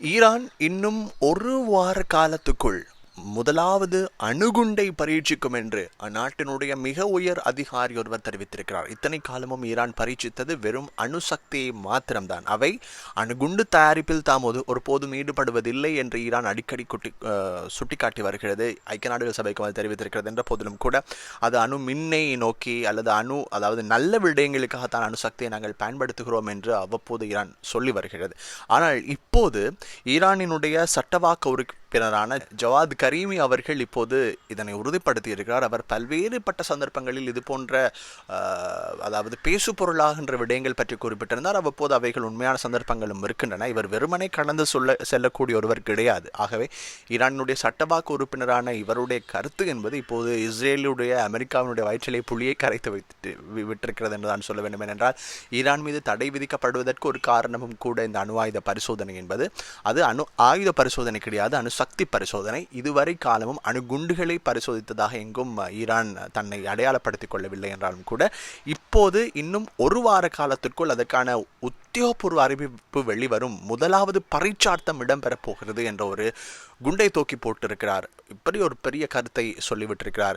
Iran இன்னும் ஒரு வார காலத்துக்குள் முதலாவது அணுகுண்டை பரீட்சிக்கும் என்று அந்நாட்டினுடைய மிக உயர் அதிகாரி ஒருவர் தெரிவித்திருக்கிறார். இத்தனை காலமும் ஈரான் பரீட்சித்தது வெறும் அணுசக்தியை மாத்திரம்தான். அவை அணுகுண்டு தயாரிப்பில் தாம் ஒரு ஒருபோதும் ஈடுபடுவதில்லை என்று ஈரான் அடிக்கடி குட்டி சுட்டிக்காட்டி வருகிறது. ஐக்கிய நாடுகள் சபைக்கு அது தெரிவித்திருக்கிறது என்ற போதிலும் கூட அது அணு மின்னை நோக்கி அல்லது அணு அதாவது நல்ல விடயங்களுக்காகத்தான் அணுசக்தியை நாங்கள் பயன்படுத்துகிறோம் என்று அவ்வப்போது ஈரான் சொல்லி வருகிறது. ஆனால் இப்போது ஈரானினுடைய சட்டவாக்க உறுப்பினரான ஜவாத் கரீமி அவர்கள் இப்போது இதனை உறுதிப்படுத்தி இருக்கிறார் அவர் பல்வேறுபட்ட சந்தர்ப்பங்களில் இது போன்ற அதாவது பேசு பொருளாகின்ற விடயங்கள் பற்றி குறிப்பிட்டிருந்தார். அவ்வப்போது அவைகள் உண்மையான சந்தர்ப்பங்களும் இருக்கின்றன. இவர் வெறுமனை கடந்து சொல்ல செல்லக்கூடிய ஒருவர் கிடையாது. ஆகவே ஈரானுடைய சட்டவாக்கு உறுப்பினரான இவருடைய கருத்து என்பது இப்போது இஸ்ரேலுடைய அமெரிக்காவினுடைய வயிற்றிலே புலியை கரைத்து வைத்து விட்டிருக்கிறது என்று தான் சொல்ல வேண்டும். ஏனென்றால் ஈரான் மீது தடை விதிக்கப்படுவதற்கு ஒரு காரணமும் கூட இந்த அணு ஆயுத பரிசோதனை என்பது. அது அணு ஆயுத பரிசோதனை கிடையாது. சக்தி பரிசோதனை. இதுவரை காலமும் அணுகுண்டுகளை பரிசோதித்ததாக எங்கும் ஈரான் தன்னை அடையாளப்படுத்திக் கொள்ளவில்லை என்றாலும் கூட இப்போது இன்னும் ஒரு வார காலத்திற்குள் அதற்கான உத்தியோகபூர்வ அறிவிப்பு வெளிவரும். முதலாவது பரீட்சார்த்தம் இடம்பெறப் போகிறது என்ற ஒரு குண்டை தூக்கி போட்டிருக்கிறார். இப்படி ஒரு பெரிய கருத்தை சொல்லிவிட்டிருக்கிறார்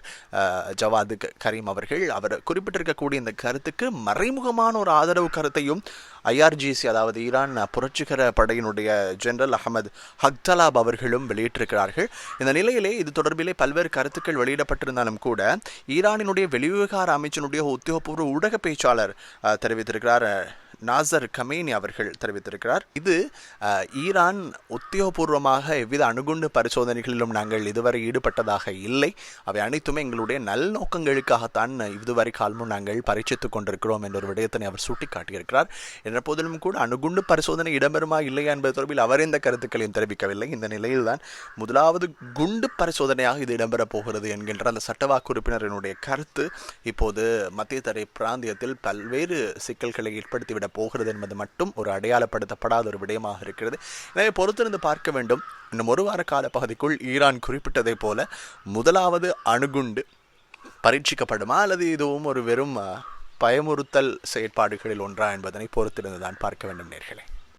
ஜவாது க- கரீம் அவர்கள். அவர் குறிப்பிட்டிருக்கக்கூடிய இந்த கருத்துக்கு மறைமுகமான ஒரு ஆதரவு கருத்தையும் ஐஆர்ஜிசி அதாவது ஈரான் புரட்சிகர படையினுடைய ஜெனரல் அகமது ஹக்தலாப் அவர்களும் வெளியிட்டிருக்கிறார்கள். இந்த நிலையிலே இது தொடர்பிலே பல்வேறு கருத்துக்கள் வெளியிடப்பட்டிருந்தாலும் கூட ஈரானினுடைய வெளிவிவகார அமைச்சனுடைய உத்தியோகபூர்வ ஊடக பேச்சாளர் தெரிவித்திருக்கிறார். நாசர் கமேனி அவர்கள் தெரிவித்திருக்கிறார். இது ஈரான் உத்தியோகபூர்வமாக எவ்வித அணுகுண்டு பரிசோதனைகளிலும் நாங்கள் இதுவரை ஈடுபட்டதாக இல்லை. அவை அனைத்துமே எங்களுடைய நல்நோக்கங்களுக்காகத்தான் இதுவரை காலமும் நாங்கள் பரீட்சித்துக் கொண்டிருக்கிறோம் என்ற ஒரு விடயத்தினை அவர் சுட்டிக்காட்டியிருக்கிறார். என்ற போதிலும் கூட அணுகுண்டு பரிசோதனை இடம்பெறுமா இல்லையா என்பது தொடர்பில் அவர் எந்த கருத்துக்களையும் தெரிவிக்கவில்லை. இந்த நிலையில்தான் முதலாவது குண்டு பரிசோதனையாக இது இடம்பெறப் போகிறது என்கின்ற அந்த சட்டவாக்கு உறுப்பினரினுடைய கருத்து இப்போது மத்திய தரை பிராந்தியத்தில் பல்வேறு சிக்கல்களை ஏற்படுத்திவிட போகிறது என்பது மட்டும் ஒரு அடையாளப்படுத்தப்படாத ஒரு விடயமாக இருக்கிறது. எனவே பொறுத்திருந்து பார்க்க வேண்டும். இன்னும் ஒரு வார கால பகுதிக்குள் ஈரான் குறிப்பிட்டதைப் போல முதலாவது அணுகுண்டு பரீட்சிக்கப்படுமா அல்லது இதுவும் ஒரு வெறும் பயமுறுத்தல் செயற்பாடுகளில் ஒன்றா என்பதனை பொறுத்திருந்து தான் பார்க்க வேண்டும் நேர்களே.